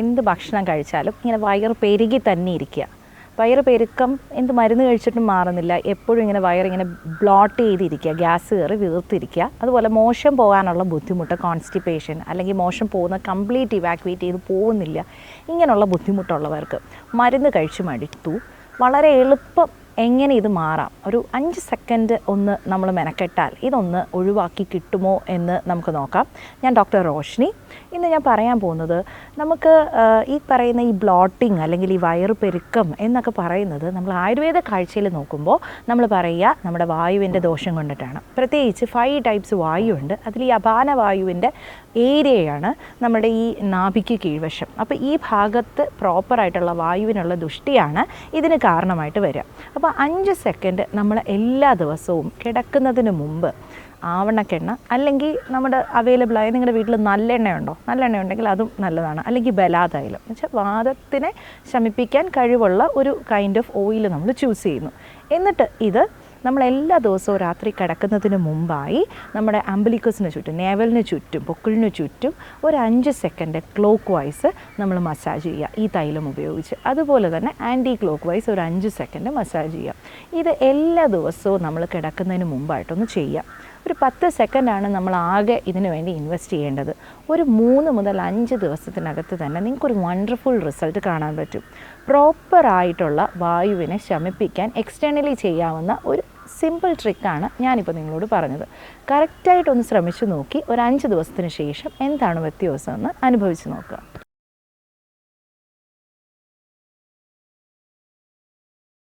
എന്ത് ഭക്ഷണം കഴിച്ചാലും ഇങ്ങനെ വയറ് പെരുകി തന്നെ ഇരിക്കുക. വയറ് പെരുക്കം എന്ത് മരുന്ന് കഴിച്ചിട്ടും മാറുന്നില്ല. എപ്പോഴും ഇങ്ങനെ വയറിങ്ങനെ ബ്ലോട്ട് ചെയ്തിരിക്കുക. ഗ്യാസ് കയറി വീർത്തിരിക്കുക. അതുപോലെ മോശം പോകാനുള്ള ബുദ്ധിമുട്ട് കോൺസ്റ്റിപ്പേഷൻ അല്ലെങ്കിൽ മോശം പോകുന്ന കംപ്ലീറ്റ് ഇവാക്വേറ്റ് ചെയ്ത് പോകുന്നില്ല. ഇങ്ങനെയുള്ള ബുദ്ധിമുട്ടുള്ളവർക്ക് മരുന്ന് കഴിച്ച് മടുത്തു. വളരെ എളുപ്പം എങ്ങനെ ഇത് മാറാം? ഒരു അഞ്ച് സെക്കൻഡ് ഒന്ന് നമ്മൾ മെനക്കെട്ടാൽ ഇതൊന്ന് ഒഴിവാക്കി കിട്ടുമോ എന്ന് നമുക്ക് നോക്കാം. ഞാൻ ഡോക്ടർ റോഷ്നി ഇന്ന് ഞാൻ പറയാൻ പോകുന്നത് നമുക്ക് ഈ പറയുന്ന ഈ ബ്ലോട്ടിങ് അല്ലെങ്കിൽ ഈ വയറ് പെരുക്കം എന്നൊക്കെ പറയുന്നത് നമ്മൾ ആയുർവേദ കാഴ്ചയിൽ നോക്കുമ്പോൾ നമ്മൾ പറയുക നമ്മുടെ വായുവിന്റെ ദോഷം കൊണ്ടിട്ടാണ്. പ്രത്യേകിച്ച് ഫൈവ് ടൈപ്സ് വായു ഉണ്ട്. അതിൽ ഈ അപാന വായുവിന്റെ ഏരിയയാണ് നമ്മുടെ ഈ നാഭിക്ക് കീഴ്വശം. അപ്പോൾ ഈ ഭാഗത്ത് പ്രോപ്പറായിട്ടുള്ള വായുവിനുള്ള ദുഷ്ടിയാണ് ഇതിന് കാരണമായിട്ട് വരിക. അപ്പോൾ അഞ്ച് സെക്കൻഡ് നമ്മൾ എല്ലാ ദിവസവും കിടക്കുന്നതിന് മുമ്പ് ആവണക്കെണ്ണ അല്ലെങ്കിൽ നമ്മുടെ അവൈലബിളായ നിങ്ങളുടെ വീട്ടിൽ നല്ല നല്ലെണ്ണ ഉണ്ടോ നല്ലെണ്ണ ഉണ്ടെങ്കിൽ അതും നല്ലതാണ്. അല്ലെങ്കിൽ ബലാതൈലം. എന്നുവെച്ചാൽ വാദത്തിനെ ശമിപ്പിക്കാൻ കഴിവുള്ള ഒരു കൈൻഡ് ഓഫ് ഓയിൽ നമ്മൾ ചൂസ് ചെയ്യുന്നു. എന്നിട്ട് ഇത് നമ്മൾ എല്ലാ ദിവസവും രാത്രി കിടക്കുന്നതിന് മുമ്പായി നമ്മുടെ അംബലിക്കസിന് ചുറ്റും നേവലിന് ചുറ്റും പൊക്കിളിന് ചുറ്റും ഒരു അഞ്ച് സെക്കൻഡ് ക്ലോക്ക് വൈസ് നമ്മൾ മസാജ് ചെയ്യുക. ഈ തൈലം ഉപയോഗിച്ച്. അതുപോലെ തന്നെ ആന്റി ക്ലോക്ക് വൈസ് ഒരു അഞ്ച് സെക്കൻഡ് മസാജ് ചെയ്യുക. ഇത് എല്ലാ ദിവസവും നമ്മൾ കിടക്കുന്നതിന് മുമ്പായിട്ടൊന്ന് ചെയ്യുക. ഒരു പത്ത് സെക്കൻഡാണ് നമ്മൾ ആകെ ഇതിനു വേണ്ടി ഇൻവെസ്റ്റ് ചെയ്യേണ്ടത്. ഒരു മൂന്ന് മുതൽ അഞ്ച് ദിവസത്തിനകത്ത് തന്നെ നിങ്ങൾക്കൊരു വണ്ടർഫുൾ റിസൾട്ട് കാണാൻ പറ്റും. പ്രോപ്പറായിട്ടുള്ള വായുവിനെ ശമിപ്പിക്കാൻ എക്സ്റ്റേണലി ചെയ്യാവുന്ന ഒരു സിമ്പിൾ ട്രിക്കാണ് ഞാനിപ്പോൾ നിങ്ങളോട് പറഞ്ഞത്. കറക്റ്റായിട്ടൊന്ന് ശ്രമിച്ചു നോക്കി. ഒരു അഞ്ച് ദിവസത്തിന് ശേഷം എന്താണ് വ്യത്യാസമെന്ന് അനുഭവിച്ച് നോക്കുക.